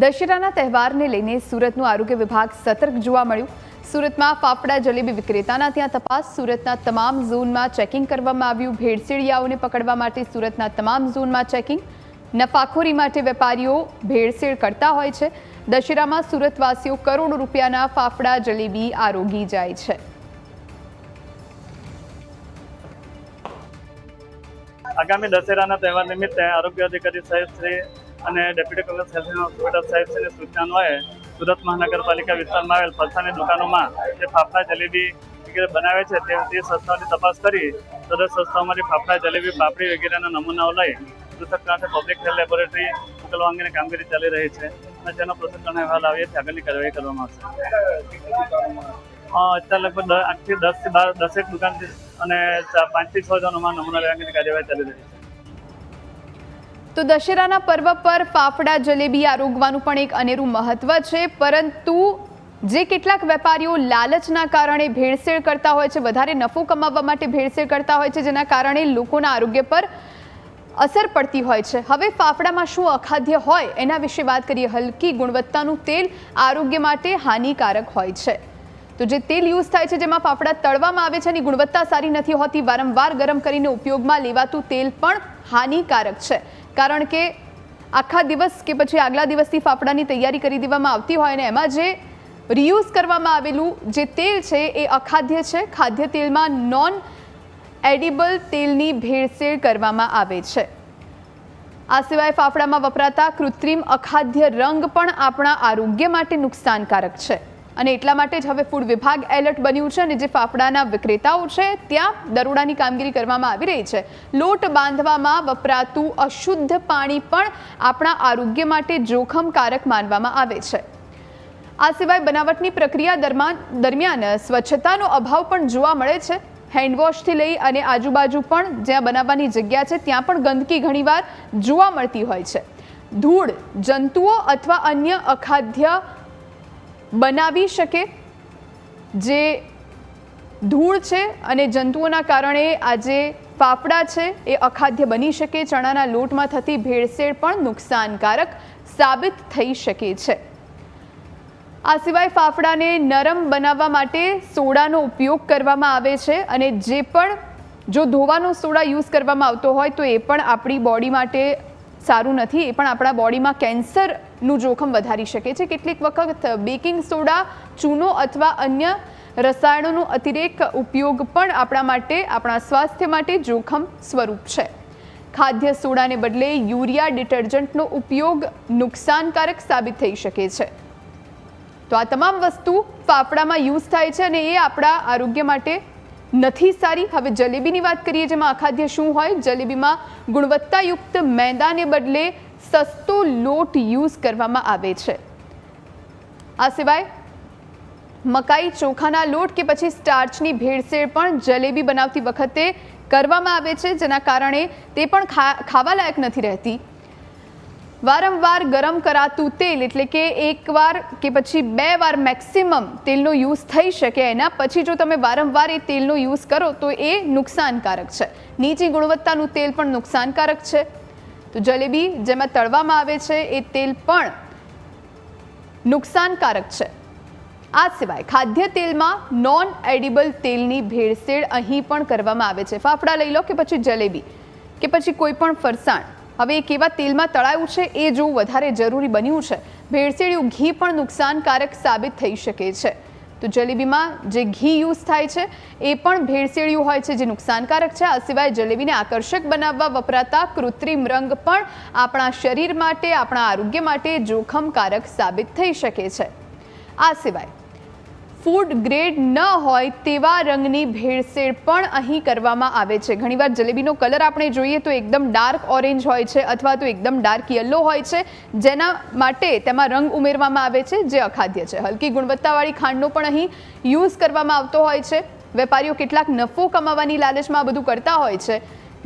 દશેરાના તહેવારને લઈને સુરતનું આરોગ્ય વિભાગ સતર્ક જોવા મળ્યું. સુરતમાં ફાફડા જલેબી વિક્રેતાના ત્યાં તપાસ. સુરતના તમામ ઝોનમાં ચેકિંગ કરવામાં આવ્યું. ભેળસેળિયાઓને પકડવા માટે સુરતના તમામ ઝોનમાં ચેકિંગ. નફાખોરી માટે વેપારીઓ ભેળસેળ કરતા હોય છે. દશેરામાં સુરતવાસીઓ કરોડો રૂપિયાના ફાફડા જલેબી આરોગી જાય છે. આગામી દશેરાના તહેવાર નિમિત્તે આરોગ્ય અધિકારી સાહેબ શ્રી અને ડેપ્યુટી કમિશનર હેલ્થ હોસ્પિટલ સાહેબ શ્રીની સૂચના અન્વયે સુરત મહાનગરપાલિકા વિસ્તારમાં આવેલ ફરસાની દુકાનોમાં જે ફાફડા જલેબી વગેરે બનાવે છે તે સંસ્થાઓની તપાસ કરી સદર સંસ્થાઓમાંથી ફાફડા, જલેબી, પાપડી વગેરેના નમૂનાઓ લઈ પૃથક માટે પબ્લિક હેલ્થ લેબોરેટરી મોકલવા અંગેની કામગીરી ચાલી રહી છે અને જેનો પૃથક અહેવાલ આવીએ છીએ આગળની કાર્યવાહી કરવામાં આવશે. અત્યારે લગભગ આઠથી દસ બાર દસેક દુકાન અને પાંચથી છ જણોમાં નમૂના લેવા અંગેની કાર્યવાહી ચાલી રહી છે. તો દશેરાના પર્વ પર ફાફડા, જલેબી આરોગવાનું પણ એક અનેરું મહત્વ છે. પરંતુ જે કેટલાક વેપારીઓ લાલચના કારણે ભેળસેળ કરતા હોય છે, વધારે નફો કમાવવા માટે ભેળસેળ કરતા હોય છે, જેના કારણે લોકોના આરોગ્ય પર અસર પડતી હોય છે. હવે ફાફડામાં શું અખાદ્ય હોય એના વિશે વાત કરીએ. હલકી ગુણવત્તાનું તેલ આરોગ્ય માટે હાનિકારક હોય છે. તો જે તેલ યુઝ થાય છે, જેમાં ફાફડા તળવામાં આવે છે એની ગુણવત્તા સારી નથી હોતી, વારંવાર ગરમ કરીને ઉપયોગમાં લેવાતું તેલ પણ હાનિકારક છે. કારણ કે આખા દિવસ કે પછી આગલા દિવસથી ફાફડાની તૈયારી કરી દેવામાં આવતી હોય અને એમાં જે રિયુઝ કરવામાં આવેલું જે તેલ છે, એ અખાદ્ય છે. ખાદ્ય તેલમાં નોન એડિબલ તેલની ભેળસેળ કરવામાં આવે છે. આ સિવાય ફાફડામાં વપરાતા કૃત્રિમ અખાદ્ય રંગ પણ આપણા આરોગ્ય માટે નુકસાનકારક છે. અને એટલા માટે જ હવે ફૂડ વિભાગ એલર્ટ બન્યું છે અને જે ફાફડાના વિક્રેતાઓ છે, ત્યાં દરોડાની કામગીરી કરવામાં આવી રહી છે. લોટ બાંધવામાં વપરાતું અશુદ્ધ પાણી પણ આપણા આરોગ્ય માટે જોખમકારક માનવામાં આવે છે. આ સિવાય બનાવટની પ્રક્રિયા દરમિયાન દરમિયાન સ્વચ્છતાનો અભાવ પણ જોવા મળે છે. હેન્ડવોશથી લઈ અને આજુબાજુ પણ જ્યાં બનાવવાની જગ્યા છે, ત્યાં પણ ગંદકી ઘણીવાર જોવા મળતી હોય છે. ધૂળ, જંતુઓ અથવા અન્ય અખાદ્ય બનાવી શકે જે ધૂળ છે અને જંતુઓના કારણે આજે ફાફડા છે, એ અખાદ્ય બની શકે, ચણાના લોટમાં થતી ભેળસેળ પણ નુકસાનકારક સાબિત થઈ શકે છે. આ સિવાય ફાફડાને નરમ બનાવવા માટે સોડાનો ઉપયોગ કરવામાં આવે છે અને જે પણ જો ધોવાનો સોડા યુઝ કરવામાં આવતો હોય તો એ પણ આપણી બોડી માટે સારું નથી એ પણ આપણા બોડીમાં કેન્સરનું જોખમ વધારી શકે છે. કેટલીક વખત બેકિંગ સોડા, ચૂનો અથવા અન્ય રસાયણોનો અતિરેક ઉપયોગ પણ આપણા માટે, આપણા સ્વાસ્થ્ય માટે જોખમ સ્વરૂપ છે. ખાદ્ય સોડાને બદલે યુરિયા ડિટર્જન્ટનો ઉપયોગ નુકસાનકારક સાબિત થઈ શકે છે. તો આ તમામ વસ્તુ ફાફડામાં યુઝ થાય છે અને એ આપણા આરોગ્ય માટે નથી સારી. હવે જલેબીની વાત કરીએ જેમાં અખાદ્ય શું હોય? જલેબીમાં ગુણવત્તાયુક્ત મેદાને બદલે સસ્તો લોટ યુઝ કરવામાં આવે છે. આ સિવાય મકાઈ ચોખાના લોટ કે પછી સ્ટાર્ચની ભેળસેળ પણ જલેબી બનાવતી વખતે કરવામાં આવે છે, જેના કારણે તે પણ ખાવાલાયક નથી રહેતી. વારંવાર ગરમ કરાતું તેલ એટલે કે એકવાર કે પછી બે વાર મેક્સિમમ તેલનો યુઝ થઈ શકે એના. પછી જો તમે વારંવાર એ તેલનો યુઝ કરો તો એ નુકસાનકારક છે. નીચી ગુણવત્તાનું તેલ પણ નુકસાનકારક છે. તો જલેબી જેમાં તળવામાં આવે છે, એ તેલ પણ નુકસાનકારક છે. આ સિવાય ખાદ્ય તેલમાં નોન એડિબલ તેલની ભેળસેળ અહીં પણ કરવામાં આવે છે. ફાફડા લઈ લો કે પછી જલેબી કે પછી કોઈ પણ ફરસાણ. હવે એ કેવા તેલમાં તળાયું છે, એ જોવું વધારે જરૂરી બન્યું છે. ભેળસેળિયું ઘી પણ નુકસાનકારક સાબિત થઈ શકે છે. તો જલેબીમાં જે ઘી યુઝ થાય છે, એ પણ ભેળસેળિયું હોય છે જે નુકસાનકારક છે. આ સિવાય જલેબીને આકર્ષક બનાવવા વપરાતા કૃત્રિમ રંગ પણ આપણા શરીર માટે, આપણા આરોગ્ય માટે જોખમકારક સાબિત થઈ શકે છે. આ સિવાય ફૂડ ગ્રેડ ન હોય તેવા રંગની ભેળસેળ પણ અહીં કરવામાં આવે છે. ઘણીવાર જલેબીનો કલર આપણે જોઈએ તો એકદમ ડાર્ક ઓરેન્જ હોય છે અથવા તો એકદમ ડાર્ક યલો હોય છે. જેના માટે તેમાં રંગ ઉમેરવામાં આવે છે, જે અખાદ્ય છે. હલકી ગુણવત્તાવાળી ખાંડનો પણ અહીં યુઝ કરવામાં આવતો હોય છે. વેપારીઓ કેટલાક નફો કમાવાની લાલચમાં બધું કરતા હોય છે,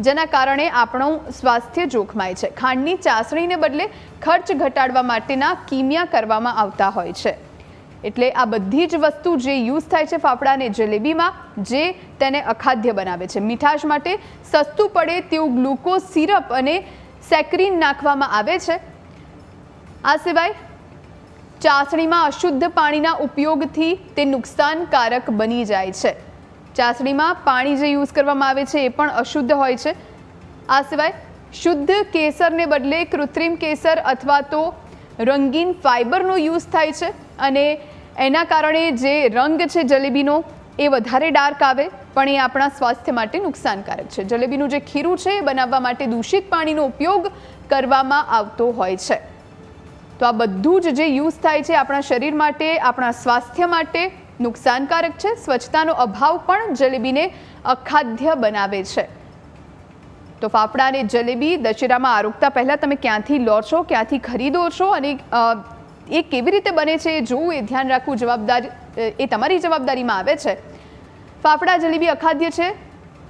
જેના કારણે આપણું સ્વાસ્થ્ય જોખમાય છે. ખાંડની ચાસણીને બદલે ખર્ચ ઘટાડવા માટેના કિમિયા કરવામાં આવતા હોય છે. એટલે આ બધી જ વસ્તુ જે યુઝ થાય છે ફાફડાને જલેબીમાં, જે તેને અખાદ્ય બનાવે છે. મીઠાશ માટે સસ્તું પડે તેવું ગ્લુકોઝ સિરપ અને સેક્રીન નાખવામાં આવે છે. આ સિવાય ચાસણીમાં અશુદ્ધ પાણીના ઉપયોગથી તે નુકસાનકારક બની જાય છે. ચાસણીમાં પાણી જે યુઝ કરવામાં આવે છે એ પણ અશુદ્ધ હોય છે. આ સિવાય શુદ્ધ કેસરને બદલે કૃત્રિમ કેસર અથવા તો રંગીન ફાઇબરનો યુઝ થાય છે અને એના કારણે જે રંગ છે જલેબીનો, એ વધારે ડાર્ક આવે, પણ એ આપણા સ્વાસ્થ્ય માટે નુકસાનકારક છે. જલેબીનું જે ખીરું છે, એ બનાવવા માટે દૂષિત પાણીનો ઉપયોગ કરવામાં આવતો હોય છે. તો આ બધું જ જે યુઝ થાય છે આપણા શરીર માટે, આપણા સ્વાસ્થ્ય માટે નુકસાનકારક છે. સ્વચ્છતાનો અભાવ પણ જલેબીને અખાદ્ય બનાવે છે. તો ફાફડા અને જલેબી દશેરામાં આરોગતા પહેલાં તમે ક્યાંથી લો છો, ક્યાંથી ખરીદો છો અને એ કેવી રીતે બને છે એ જોવું, એ ધ્યાન રાખવું, જવાબદારી એ તમારી જવાબદારીમાં આવે છે. ફાફડા જલેબી અખાદ્ય છે.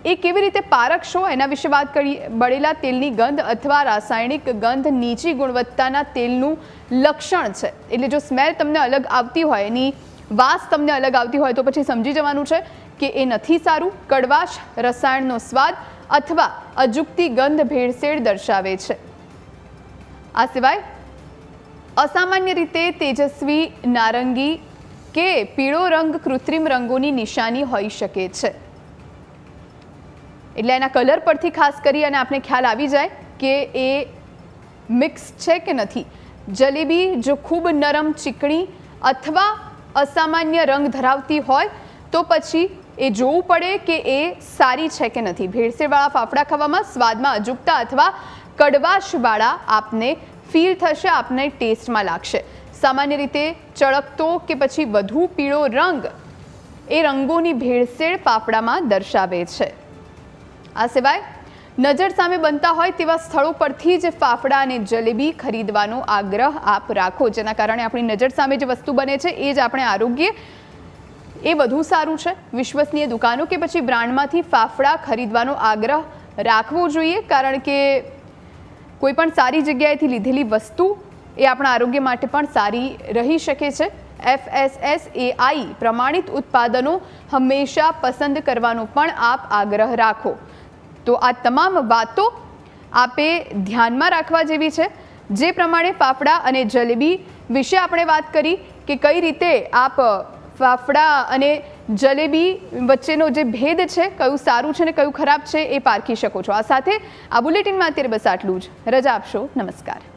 એ કેવી રીતે પારખશો એના વિશે વાત કરી, બળેલા તેલની ગંધ અથવા રાસાયણિક ગંધ નીચી ગુણવત્તાના તેલનું લક્ષણ છે. એટલે જો સ્મેલ તમને અલગ આવતી હોય, એની વાસ તમને અલગ આવતી હોય, તો પછી સમજી જવાનું છે કે એ નથી સારું. કડવાશ રસાયણનો સ્વાદ અથવા અજુકતી ગંધ ભેળસેળ દર્શાવે છે. આ સિવાય અસામાન્ય રીતે તેજસ્વી, નારંગી કે પીળો રંગ કૃત્રિમ રંગોની નિશાની હોઈ શકે છે. એટલે એના કલર પરથી ખાસ કરી અને આપણે ખ્યાલ આવી જાય કે એ મિક્સ છે કે નથી. જલેબી જો ખૂબ નરમ, ચીકણી અથવા અસામાન્ય રંગ ધરાવતી હોય, તો પછી એ જોવું પડે કે એ સારી છે કે નથી. ભેળસેળવાળા ફાફડા ખાવામાં, સ્વાદમાં અજુકતા અથવા કડવાશવાળા આપને ફીલ થશે આપને ટેસ્ટમાં લાગશે. સામાન્ય રીતે ચળકતો કે પછી વધુ પીળો રંગ એ રંગોની ભેળસેળ ફાફડામાં દર્શાવે છે. આ સિવાય નજર સામે બનતા હોય તેવા સ્થળો પરથી જ ફાફડા અને જલેબી ખરીદવાનો આગ્રહ આપ રાખો. જેના કારણે આપણી નજર સામે જે વસ્તુ બને છે એ જ આપણે આરોગ્ય એ વધુ સારું છે. વિશ્વસનીય દુકાનો કે પછી બ્રાન્ડમાંથી ફાફડા ખરીદવાનો આગ્રહ રાખવો જોઈએ કારણ કે કોઈ પણ સારી જગ્યાએથી લીધેલી વસ્તુ એ આપણા આરોગ્ય માટે પણ સારી રહી શકે છે. એફએસએસએઆઈ પ્રમાણિત ઉત્પાદનો હંમેશા પસંદ કરવાનો પણ આપ આગ્રહ રાખો. તો આ તમામ વાતો આપે ધ્યાનમાં રાખવા જેવી છે. જે પ્રમાણે ફાફડા અને જલેબી વિશે આપણે વાત કરી કે કઈ રીતે આપ ફાફડા અને જલેબી વચ્ચેનો જે ભેદ છે, કયું સારું છે ને કયું ખરાબ છે એ પારખી શકો છો. આ સાથે આ બુલેટિનમાં અત્યારે બસ આટલું જ. રજા આપશો. નમસ્કાર.